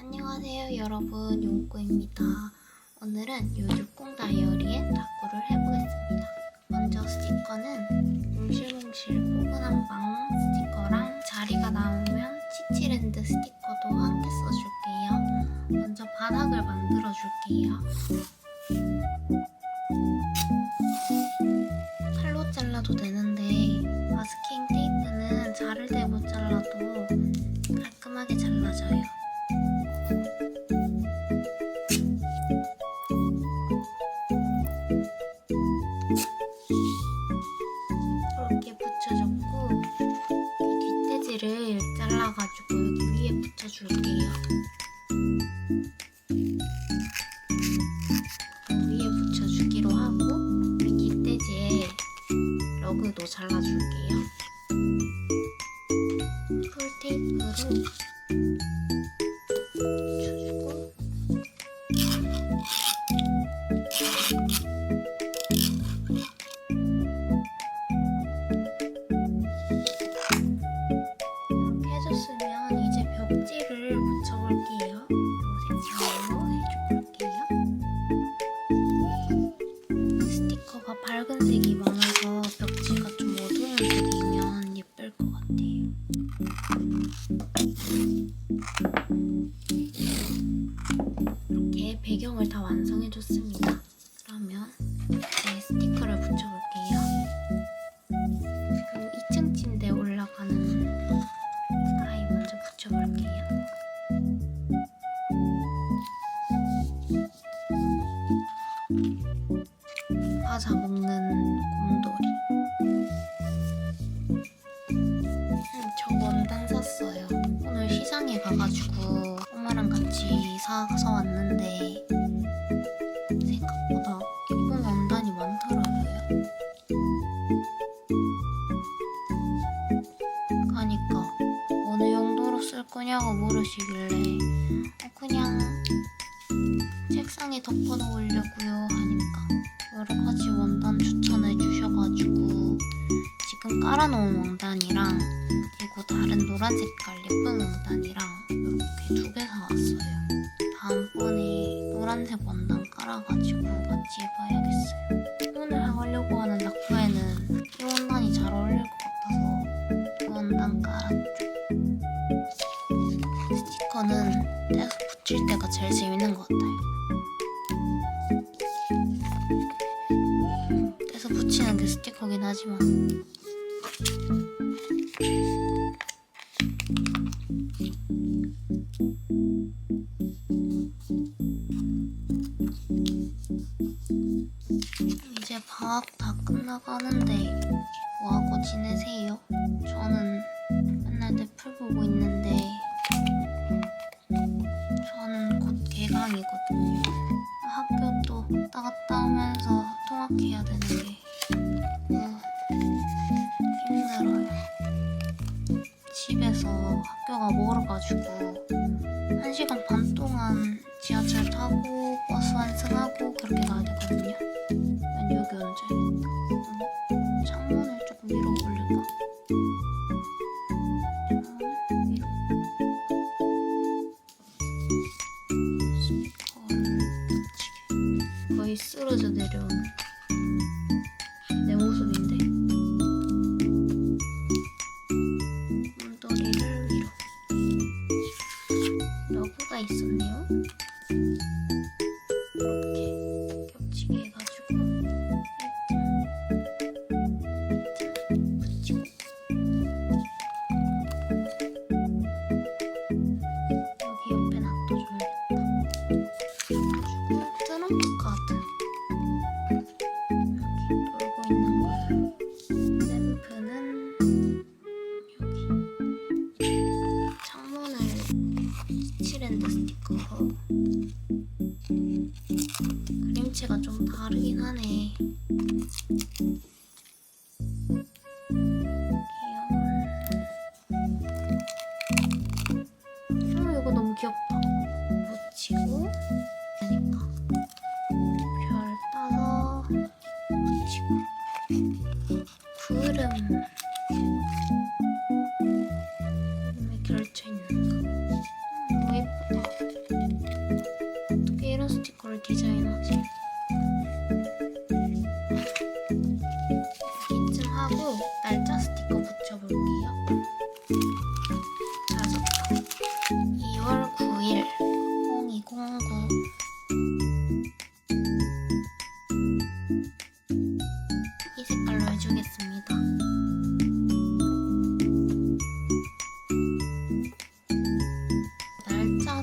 안녕하세요 여러분. 용꼬입니다. 오늘은 요주콩 다이어리에 다꾸를 해보겠습니다. 먼저 스티커는 몽실몽실 포근한 빵 스티커랑 자리가 나오면 치치랜드 스티커도 함께 써줄게요. 먼저 바닥을 만들어 줄게요 색이면 예쁠 것 사서 왔는데 생각보다 예쁜 원단이 많더라고요. 가니까 어느 용도로 쓸 거냐고 물으시길래 어, 그냥 책상에 덮어 놓으려고요 하니까 여러 가지 원단 추천해 주셔가지고 지금 깔아놓은 원단이랑 그리고 다른 노란 색깔 예쁜 원단이랑 원단 깔아가지고 같이 입어야겠어요. 오늘 하려고 하는 낙서에는 이 원단이 잘 어울릴 것 같아서 이 원단 깔았죠. 스티커는 떼서 붙일 때가 제일 재밌는 것 같아요. 떼서 붙이는 게 스티커긴 하지만 끝나가는데 뭐하고 지내세요? 저는 맨날 넷플 보고 있는데 저는 곧 개강이거든요. 학교 또 왔다 갔다 하면서 통학해야 되는 게 어, 힘들어요. 집에서 학교가 멀어가지고 한 시간 반 동안 지하철 타고 버스 환승하고 그렇게 가야 되거든요. 음, 창문을 조금 위로 올릴까? 거의 쓰러져 내려오는 밴드 스티커. 그림체가 좀 다르긴 하네. 귀여워. 어, 이거 너무 귀엽다.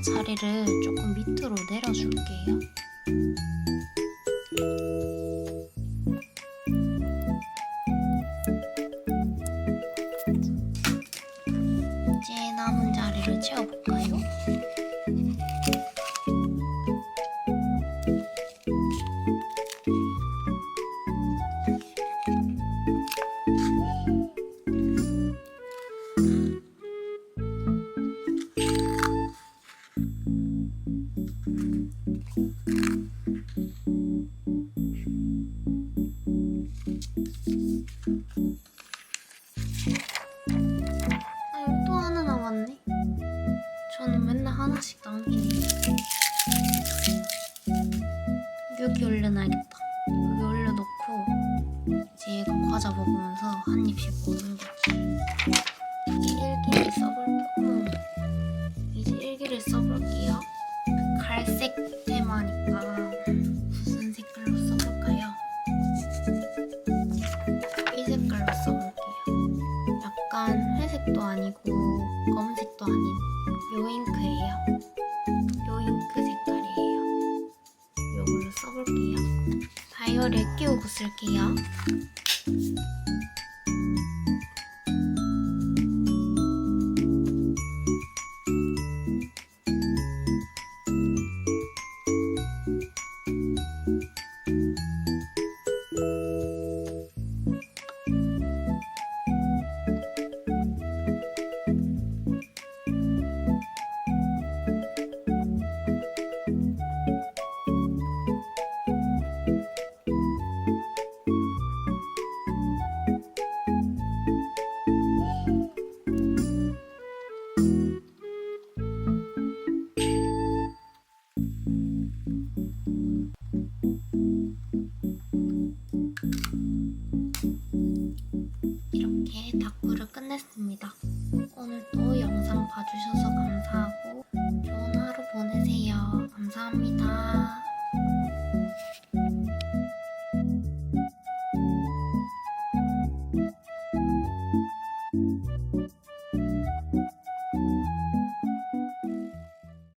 자리를 조금 밑으로 내려줄게요. 이제 남은 자리를 채워볼까요? 맨날 하나씩 남기네요. 여기 올려놔야겠다. 여기 올려놓고 이제 이거 과자 먹으면서 한 입씩 먹는 거지. 이 일기를 써볼게요. 이제 일기를 써볼게요. 갈색 테마니까 이어리에 끼우고 쓸게요. さんみたい。